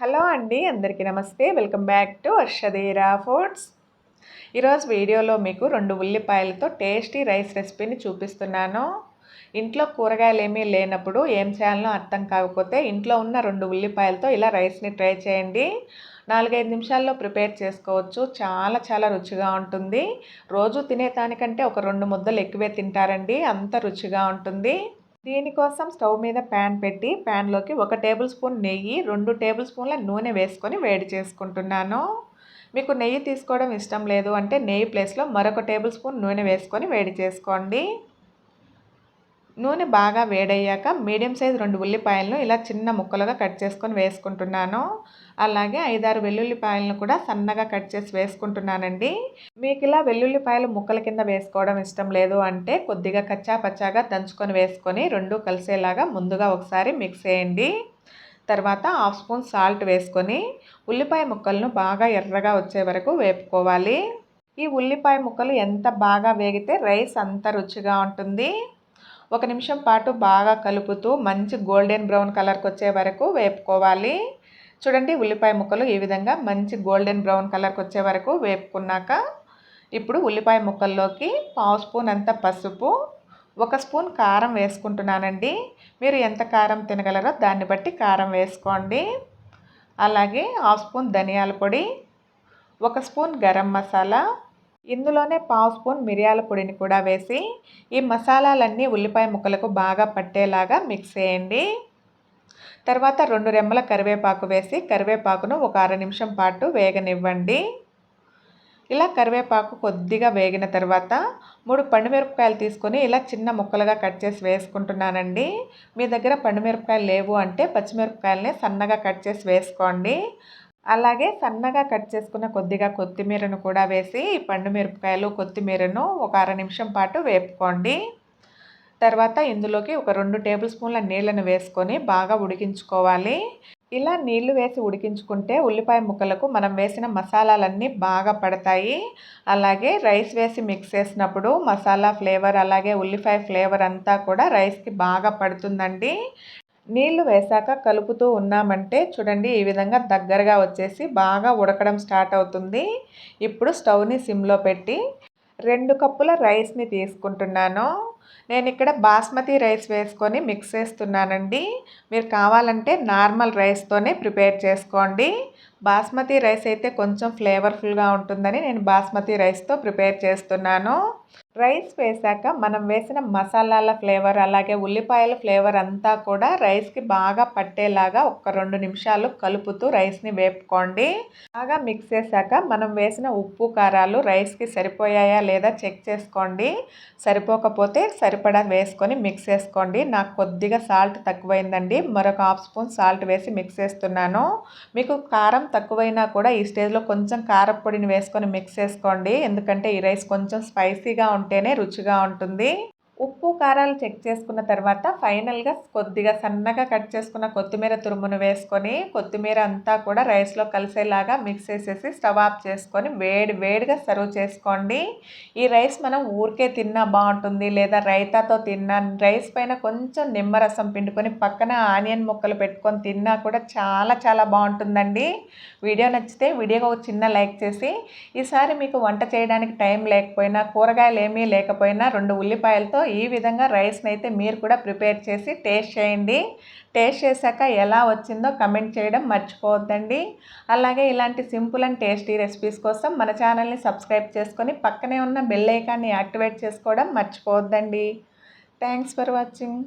Hello అండి అందరికీ నమస్తే. Welcome back to Harshadera foods. ఈరోజు వీడియోలో మీకు రెండు ఉల్లిపాయలతో టేస్టీ రైస్ రెసిపీని చూపిస్తున్నాను. ఇంట్లో కూరగాయలు ఏమీ లేనప్పుడు ఏం చేయాలనో అర్థం కాకపోతే ఇంట్లో ఉన్న రెండు ఉల్లిపాయలతో ఇలా రైస్ని ట్రై చేయండి. నాలుగైదు నిమిషాల్లో ప్రిపేర్ చేసుకోవచ్చు. చాలా చాలా రుచిగా ఉంటుంది. రోజు తినేదానికంటే ఒక రెండు ముద్దలు ఎక్కువే తింటారండి. అంత రుచిగా ఉంటుంది. దీనికోసం స్టవ్ మీద ప్యాన్ పెట్టి ప్యాన్లోకి ఒక టేబుల్ స్పూన్ నెయ్యి రెండు టేబుల్ స్పూన్ల నూనె వేసుకొని వేడి చేసుకుంటున్నాను. మీకు నెయ్యి తీసుకోవడం ఇష్టం లేదు అంటే నెయ్యి ప్లేస్లో మరొక టేబుల్ స్పూన్ నూనె వేసుకొని వేడి చేసుకోండి. నూనె బాగా వేడయ్యాక మీడియం సైజ్ రెండు ఉల్లిపాయలను ఇలా చిన్న ముక్కలుగా కట్ చేసుకొని వేసుకుంటున్నాను. అలాగే ఐదారు వెల్లుల్లిపాయలను కూడా సన్నగా కట్ చేసి వేసుకుంటున్నానండి. మీకు ఇలా వెల్లుల్లిపాయలు ముక్కల కింద వేసుకోవడం ఇష్టం లేదు అంటే కొద్దిగా కచ్చా పచ్చాగా దంచుకొని వేసుకొని రెండు కలిసేలాగా ముందుగా ఒకసారి మిక్స్ చేయండి. తర్వాత హాఫ్ స్పూన్ సాల్ట్ వేసుకొని ఉల్లిపాయ ముక్కలను బాగా ఎర్రగా వచ్చే వరకు వేపుకోవాలి. ఈ ఉల్లిపాయ ముక్కలు ఎంత బాగా వేగితే రైస్ అంత రుచిగా ఉంటుంది. ఒక నిమిషం పాటు బాగా కలుపుతూ మంచి గోల్డెన్ బ్రౌన్ కలర్కి వచ్చే వరకు వేపుకోవాలి. చూడండి ఉల్లిపాయ ముక్కలు ఈ విధంగా మంచి గోల్డెన్ బ్రౌన్ కలర్కి వచ్చే వరకు వేపుకున్నాక ఇప్పుడు ఉల్లిపాయ ముక్కల్లోకి పావు స్పూన్ అంత పసుపు ఒక స్పూన్ కారం వేసుకుంటున్నానండి. మీరు ఎంత కారం తినగలరో దాన్ని బట్టి కారం వేసుకోండి. అలాగే హాఫ్ స్పూన్ ధనియాల పొడి ఒక స్పూన్ గరం మసాలా ఇందులోనే పావు స్పూన్ మిరియాల పొడిని కూడా వేసి ఈ మసాలాలన్నీ ఉల్లిపాయ ముక్కలకు బాగా పట్టేలాగా మిక్స్ చేయండి. తర్వాత రెండు రెమ్మల కరివేపాకు వేసి కరివేపాకును ఒక అర నిమిషం పాటు వేగనివ్వండి. ఇలా కరివేపాకు కొద్దిగా వేగిన తర్వాత మూడు పండుమిరపకాయలు తీసుకొని ఇలా చిన్న ముక్కలుగా కట్ చేసి వేసుకుంటున్నానండి. మీ దగ్గర పండుమిరపకాయలు లేవు అంటే పచ్చిమిరపకాయలని సన్నగా కట్ చేసి వేసుకోండి. అలాగే సన్నగా కట్ చేసుకున్న కొద్దిగా కొత్తిమీరను కూడా వేసి పండు మిరపకాయలు కొత్తిమీరను ఒక అర నిమిషం పాటు వేపుకోండి. తర్వాత ఇందులోకి ఒక రెండు టేబుల్ స్పూన్ల నీళ్ళను వేసుకొని బాగా ఉడికించుకోవాలి. ఇలా నీళ్ళు వేసి ఉడికించుకుంటే ఉల్లిపాయ ముక్కలకు మనం వేసిన మసాలాలన్నీ బాగా పడతాయి. అలాగే రైస్ వేసి మిక్స్ చేసినప్పుడు మసాలా ఫ్లేవర్ అలాగే ఉల్లిపాయ ఫ్లేవర్ అంతా కూడా రైస్కి బాగా పడుతుందండి. నీళ్ళు వేశాక కలుపుతూ ఉన్నామంటే చూడండి ఈ విధంగా దగ్గరగా వచ్చేసి బాగా ఉడకడం స్టార్ట్ అవుతుంది. ఇప్పుడు స్టవ్ని సిమ్లో పెట్టి రెండు కప్పుల రైస్ని తీసుకుంటున్నాను. నేను ఇక్కడ బాస్మతి రైస్ వేసుకొని మిక్స్ చేస్తున్నానండి. మీరు కావాలంటే నార్మల్ రైస్తోనే ప్రిపేర్ చేసుకోండి. బాస్మతి రైస్ అయితే కొంచెం ఫ్లేవర్ఫుల్గా ఉంటుందని నేను బాస్మతి రైస్తో ప్రిపేర్ చేస్తున్నాను. రైస్ వేసాక మనం వేసిన మసాలాల ఫ్లేవర్ అలాగే ఉల్లిపాయల ఫ్లేవర్ అంతా కూడా రైస్కి బాగా పట్టేలాగా ఒక రెండు నిమిషాలు కలుపుతూ రైస్ని వేపుకోండి. బాగా మిక్స్ చేశాక మనం వేసిన ఉప్పు కారాలు రైస్కి సరిపోయాయా లేదా చెక్ చేసుకోండి. సరిపోకపోతే సరిపడా వేసుకొని మిక్స్ చేసుకోండి. నాకు కొద్దిగా సాల్ట్ తక్కువైందండి. మరొక హాఫ్ స్పూన్ సాల్ట్ వేసి మిక్స్ చేస్తున్నాను. మీకు కారం తక్కువైనా కూడా ఈ స్టేజ్లో కొంచెం కారపొడిని వేసుకొని మిక్స్ చేసుకోండి. ఎందుకంటే ఈ రైస్ కొంచెం స్పైసీగా ఉంటేనే రుచిగా ఉంటుంది. ఉప్పు కారాలు చెక్ చేసుకున్న తర్వాత ఫైనల్గా కొద్దిగా సన్నగా కట్ చేసుకున్న కొత్తిమీర తురుమును వేసుకొని కొత్తిమీర అంతా కూడా రైస్లో కలిసేలాగా మిక్స్ చేసేసి స్టవ్ ఆఫ్ చేసుకొని వేడి వేడిగా సర్వ్ చేసుకోండి. ఈ రైస్ మనం ఊరికే తిన్నా బాగుంటుంది లేదా రైతాతో తిన్నా రైస్ పైన కొంచెం నిమ్మరసం పిండుకొని పక్కన ఆనియన్ ముక్కలు పెట్టుకొని తిన్నా కూడా చాలా చాలా బాగుంటుందండి. వీడియో నచ్చితే వీడియోకి ఒక చిన్న లైక్ చేసి ఈసారి మీకు వంట చేయడానికి టైం లేకపోయినా కూరగాయలు ఏమీ లేకపోయినా రెండు ఉల్లిపాయలతో ఈ విధంగా రైస్ని అయితే మీరు కూడా ప్రిపేర్ చేసి టేస్ట్ చేయండి. టేస్ట్ చేశాక ఎలా వచ్చిందో కమెంట్ చేయడం మర్చిపోవద్దండి. అలాగే ఇలాంటి సింపుల్ అండ్ టేస్టీ రెసిపీస్ కోసం మన ఛానల్ని సబ్స్క్రైబ్ చేసుకొని పక్కనే ఉన్న బెల్ ఐకాన్ని యాక్టివేట్ చేసుకోవడం మర్చిపోవద్దండి. Thanks for watching.